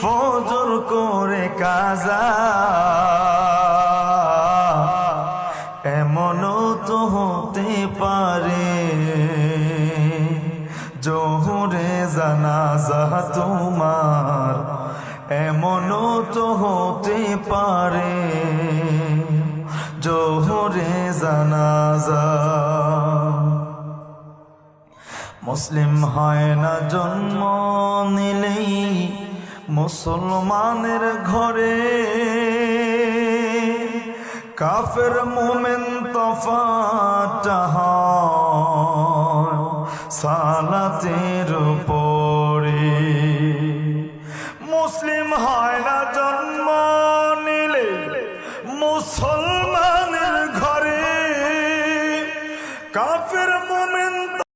ফজর করে কাজা। এমনও তো হতে পারে, জোহরে জানাজা তোমার। এমনও তো হতে পারে, জোহরে জানাজা। মুসলিম হয় না জন্ম মুসলমানের ঘরে কাফের মোমেন তফাটা সালাতের উপরে। মুসলিম হয় না জন্ম নিলে মুসলমানের ঘরে। কাফের মোমেন